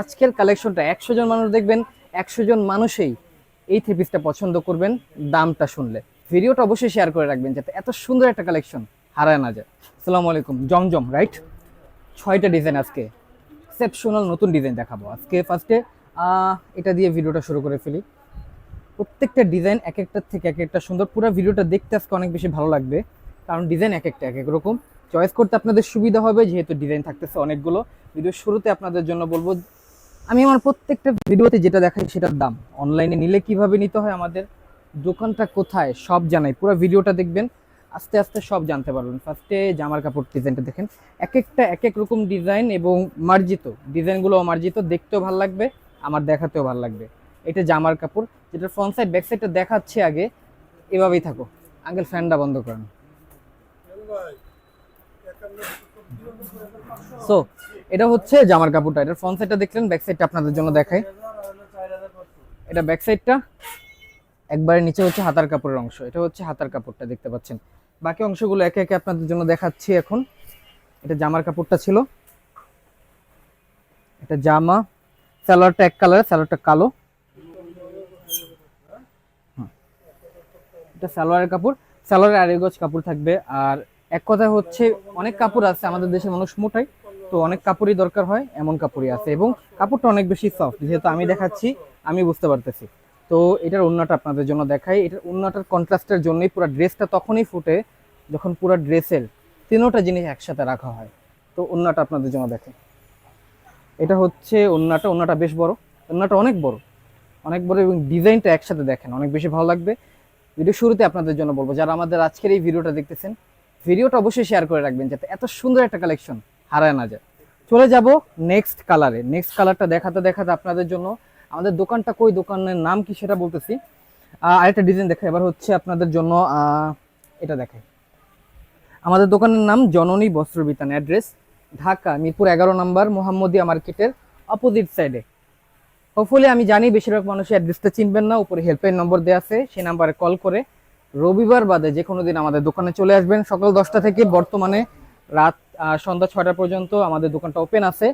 আজকের কালেকশনটা একশো জন মানুষ দেখবেন, একশো জন মানুষেই এই থ্রি পিসটা পছন্দ করবেন, দামটা শুনলে। ভিডিওটা অবশ্যই শেয়ার করে রাখবেন যাতে এত সুন্দর একটা কালেকশন হারায় না যায়। আসসালামু আলাইকুম। জমজম রাইট ছয়টা ডিজাইন আজকে। এক্সেপশনাল নতুন ডিজাইন দেখাবো। আজকে ফার্স্টে এটা দিয়ে ভিডিওটা শুরু করে ফেলি। প্রত্যেকটা ডিজাইন এক একটার থেকে এক একটা সুন্দর। পুরো ভিডিওটা দেখতে আজকে অনেক বেশি ভালো লাগবে। কারণ ডিজাইন এক একটা, এক এক রকম। চয়েস করতে আপনাদের সুবিধা হবে, যেহেতু ডিজাইন থাকতেছে অনেকগুলো। ভিডিও শুরুতে আপনাদের জন্য বলব আমি আমার প্রত্যেকটা ভিডিওতে যেটা দেখাই সেটার দাম। অনলাইনে নিলে কীভাবে নিতে হয় আমাদের? দোকানটা কোথায়? সব জানাই। পুরো ভিডিওটা দেখবেন, আস্তে আস্তে সব জানতে পারবেন। ফার্স্টে জামার কাপড় ডিজাইনটা দেখেন। এক একটা এক এক রকম ডিজাইন এবং মার্জিত। ডিজাইনগুলো মার্জিত, দেখতেও ভালো লাগবে, আমার দেখাতেও ভালো লাগবে। এটা জামার কাপড় যেটা ফ্রন্ট সাইড ব্যাক সাইডটা দেখাচ্ছে আগে। এভাবেই থাকো। আঙ্কেল ফ্যানটা বন্ধ করেন। সো এটা হচ্ছে জামার কাপড়টা। এটা ফ্রন্ট সাইডটা দেখলেন ব্যাক সাইডটা আপনাদের জন্য দেখাই। এটা ব্যাক সাইডটা একবারে নিচে হচ্ছে হাতার কাপড়ের অংশ। এটা হচ্ছে হাতার কাপড়টা দেখতে পাচ্ছেন। বাকি অংশগুলো একে একে আপনাদের জন্য দেখাচ্ছি এখন। এটা জামার কাপড়টা ছিল। এটা জামা স্যালোয়ারটা এক কালারের স্যালোয়ারটা কালো। এটা সালোয়ারের কাপড়। সালোয়ারের আড়াই গজ কাপড় থাকবে। আর এক কথা হচ্ছে অনেক কাপড় আছে, আমাদের দেশের মানুষ মোটাই, তো অনেক কাপড়ই দরকার হয়, এমন কাপড়ই আছে এবং কাপড়টা অনেক বেশি সফট যেহেতু আমি দেখাচ্ছি, আমি বুঝতে পারতেছি। তো এটার ওন্নাটা আপনাদের জন্য দেখাই, এটার ওন্নাটার কন্ট্রাস্টের জন্যই পুরো ড্রেসটা তখনই ফুটে যখন পুরো ড্রেসের তিনোটা জিনিস একসাথে রাখা হয়। তো ওন্নাটা আপনাদের জন্য দেখে এটা হচ্ছে ওন্নাটা ওন্নাটা বেশ বড় ওন্নাটা অনেক বড় অনেক বড় এবং ডিজাইনটা একসাথে দেখেন, অনেক বেশি ভালো লাগবে। ভিডিও শুরুতে আপনাদের জন্য বলব, যারা আমাদের আজকের এই ভিডিওটা দেখতেছেন ভিডিওটা অবশ্যই শেয়ার করে রাখবেন যাতে এত সুন্দর একটা কালেকশন হারায় না যায়। চলে যাব নেক্সট কালারে নেক্সট কালারটা দেখাতে দেখাতে আপনাদের জন্য আমাদের দোকানটা কই, দোকানের নাম কি সেটা বলতেছি। আরেকটা ডিজাইন দেখা এবার হচ্ছে আপনাদের জন্য এটা দেখাই। আমাদের দোকানের নাম জননী বস্ত্র বিতান অ্যাড্রেস ঢাকা, মিরপুর এগারো নম্বর, মোহাম্মদিয়া মার্কেটের অপোজিট সাইডে হোপফুলি আমি জানি, বেশিরভাগ মানুষ অ্যাড্রেসটা চিনবেন না, উপরে হেল্পলাইন নম্বর দেওয়া আছে, সেই নাম্বারে কল করে রবিবার বাদে যে কোনো দিন আমাদের দোকানে চলে আসবেন। সকাল দশটা থেকে বর্তমানে রাত সন্ধ্যা ছয়টা পর্যন্ত আমাদের দোকানটা ওপেন আছে।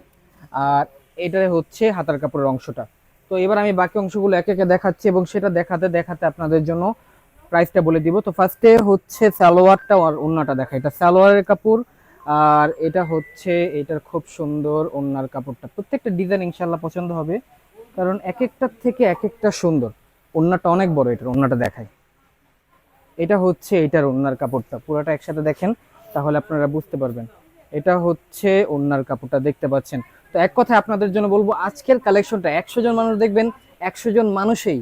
আর এটা হচ্ছে হাতার কাপড়ের অংশটা। তো এবার আমি বাকি অংশগুলো একে একে দেখাচ্ছি এবং সেটা দেখাতে দেখাতে আপনাদের জন্য প্রাইসটা বলে দিব। তো ফার্স্টে হচ্ছে সালোয়ারটা আর ওন্নাটা দেখা। এটা সালোয়ারের কাপড় আর এটা হচ্ছে এটার খুব সুন্দর ওন্নার কাপড়টা। প্রত্যেকটা ডিজাইন ইনশাল্লাহ পছন্দ হবে। কারণ এক একটার থেকে এক একটা সুন্দর। ওন্নাটা অনেক বড় এটার, ওন্নাটা দেখায় এটা হচ্ছে এটার ওন্নার কাপড়টা। পুরোটা একসাথে দেখেন, তাহলে আপনারা বুঝতে পারবেন। এটা হচ্ছে ওন্নার কাপড়টা, দেখতে পাচ্ছেন। তো এক কথায় আপনাদের জন্য বলব, আজকের কালেকশনটা একশো জন মানুষ দেখবেন, একশো জন মানুষই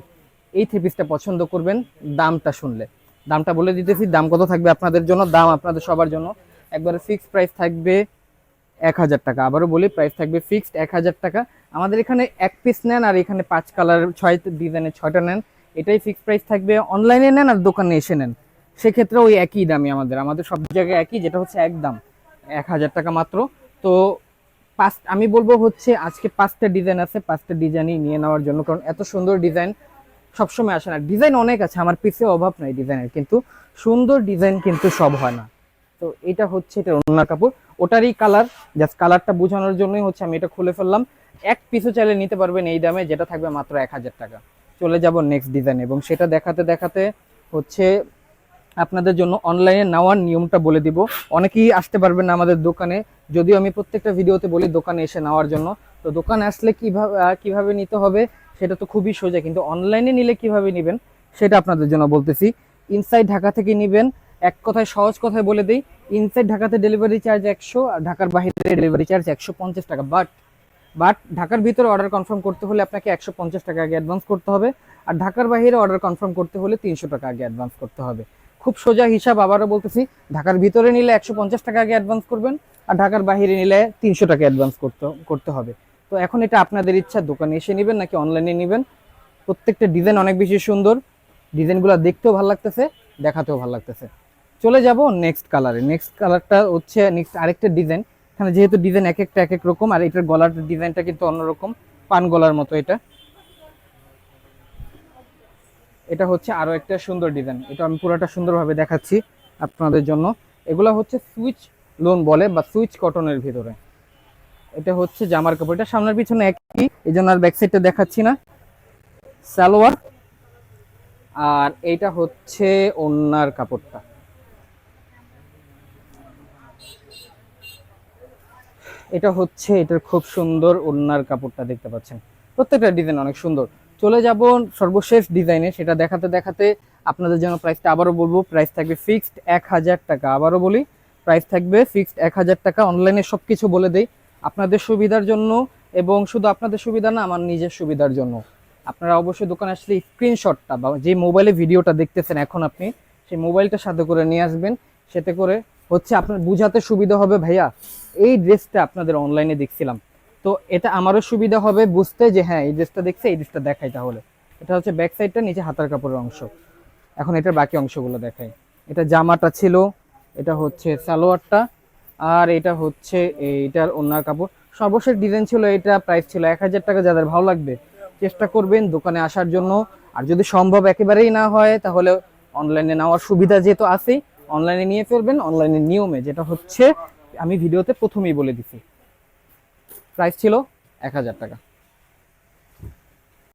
এই থ্রি পিসটা পছন্দ করবেন, দামটা শুনলে। দামটা বলে দিতেছি, দাম কত থাকবে আপনাদের জন্য, দাম আপনাদের সবার জন্য। একবারে ফিক্সড প্রাইস থাকবে এক হাজার টাকা। আবারও বলি প্রাইস থাকবে ফিক্সড এক হাজার টাকা। আমাদের এখানে এক পিস নেন আর এখানে পাঁচ কালার ছয় ডিজাইনের ছয়টা নেন। এটাই ফিক্সড প্রাইস থাকবে। অনলাইনে নেন আর দোকানে এসে নেন। সেক্ষেত্রে ওই একই দামই আমাদের। আমাদের সব জায়গায় একই, যেটা হচ্ছে এক দাম। এক হাজার টাকা মাত্র। তো পাঁচ, আমি বলব হচ্ছে আজকে পাঁচটা ডিজাইন আছে, পাঁচটা ডিজাইনই নিয়ে নেওয়ার জন্য। কারণ এত সুন্দর ডিজাইন সবসময় আসে না। ডিজাইন অনেক আছে, আমার পিছে অভাব নাই ডিজাইনের কিন্তু সুন্দর ডিজাইন কিন্তু সব হয় না। তো এটা হচ্ছে এটা ওনার কাপড়। ওটারই কালার জাস্ট কালারটা বোঝানোর জন্যই হচ্ছে আমি এটা খুলে ফেললাম। এক পিসও চাইলে নিতে পারবেন এই দামে, যেটা থাকবে মাত্র এক হাজার টাকা। চলে যাব নেক্সট ডিজাইন এবং সেটা দেখাতে দেখাতে হচ্ছে আপনাদের জন্য অনলাইনে নেওয়ার নিয়মটা বলে দিব। অনেকেই আসতে পারবেন না আমাদের দোকানে। যদিও আমি প্রত্যেকটা ভিডিওতে বলি দোকানে এসে নেওয়ার জন্য। তো দোকানে আসলে কীভাবে কীভাবে নিতে হবে সেটা তো খুবই সোজা, কিন্তু অনলাইনে নিলে কীভাবে নেবেন সেটা আপনাদের জন্য বলতেছি। ইনসাইড ঢাকা থেকে নেবেন, এক কথায় সহজ কথায় বলে দিই ইনসাইড ঢাকাতে ডেলিভারি চার্জ একশো আর ঢাকার বাইরে ডেলিভারি চার্জ একশো পঞ্চাশ টাকা। বাট বাট ঢাকার ভিতরে অর্ডার কনফার্ম করতে হলে আপনাকে একশো পঞ্চাশ টাকা আগে অ্যাডভান্স করতে হবে। আর ঢাকার বাইরে অর্ডার কনফার্ম করতে হলে তিনশো টাকা আগে অ্যাডভান্স করতে হবে। খুব সোজা হিসাব আবারও বলতেছি, ঢাকার ভিতরে নিলে একশো পঞ্চাশ টাকা আগে অ্যাডভান্স করবেন, আর ঢাকার বাইরে নিলে তিনশো টাকা অ্যাডভান্স করতে করতে হবে। তো এখন এটা আপনাদের ইচ্ছা, দোকানে এসে নেবেন নাকি অনলাইনে নেবেন? প্রত্যেকটা ডিজাইন অনেক বেশি সুন্দর। ডিজাইনগুলো দেখতেও ভালো লাগতেছে, দেখাতেও ভালো লাগতেছে। চলে যাব নেক্সট কালারে নেক্সট কালারটা হচ্ছে নেক্সট আরেকটা ডিজাইন এখানে যেহেতু ডিজাইন এক একটা, এক এক রকম, আর এটার গলার ডিজাইনটা কিন্তু অন্যরকম, পান গলার মতো এটা। এটা হচ্ছে আরও একটা সুন্দর ডিজাইন এটা আমি পুরোটা সুন্দরভাবে দেখাচ্ছি আপনাদের জন্য। এগুলো হচ্ছে সুইচ লোন বলে, বা সুইচ কটনের ভিতরে। এটা হচ্ছে জামার কাপড়। এটা সামনের পিছনে একই, এই জন্য আর ব্যাক সাইডটা দেখাচ্ছি না। সালোয়ার। আর এইটা হচ্ছে ওন্নার কাপড়টা। এটা হচ্ছে এটার খুব সুন্দর ওড়নার কাপড়টা দেখতে পাচ্ছেন। প্রত্যেকটা ডিজাইন অনেক সুন্দর। চলে যাব সর্বশেষ ডিজাইনে সেটা দেখাতে দেখাতে আপনাদের জন্য প্রাইসটা আবারও বলব প্রাইস থাকবে ফিক্সড এক হাজার টাকা। আবারও বলি প্রাইস থাকবে ফিক্সড এক হাজার টাকা। অনলাইনে সব কিছু বলে দেই, আপনাদের সুবিধার জন্য এবং শুধু আপনাদের সুবিধা না, আমার নিজের সুবিধার জন্য। আপনারা অবশ্যই দোকানে আসলে স্ক্রিনশটটা বা যে মোবাইলে ভিডিওটা দেখতেছেন এখন আপনি, সেই মোবাইলটা সাথে করে নিয়ে আসবেন। সেতে করে হচ্ছে আপনার বুঝাতে সুবিধা হবে ভাইয়া। এই ড্রেসটা আপনাদের অনলাইনে দেখছিলাম। তো এটা আমারও সুবিধা হবে বুঝতে যে হ্যাঁ এই ড্রেসটা দেখছে, এই ড্রেসটা দেখাই তাহলে। এটা হচ্ছে ব্যাক সাইডটা নিচে হাতার কাপড়ের অংশ। এখন এটার বাকি অংশগুলো দেখাই। এটা জামাটা ছিল, এটা হচ্ছে সালোয়ারটা, আর এটা হচ্ছে এইটার ওনার কাপড়। সর্বশেষ ডিজাইন ছিল এটা প্রাইস ছিল এক হাজার টাকা, যাদের ভালো লাগবে চেষ্টা করবেন দোকানে আসার জন্য। আর যদি সম্ভব একেবারেই না হয়, তাহলে অনলাইনে নেওয়ার সুবিধা যেহেতু আছেই অনলাইনে নিয়ে ফেলবেন অনলাইনের নিয়মে, যেটা হচ্ছে আমি ভিডিওতে প্রথমেই বলে দিছি। প্রাইস ছিল এক হাজার টাকা।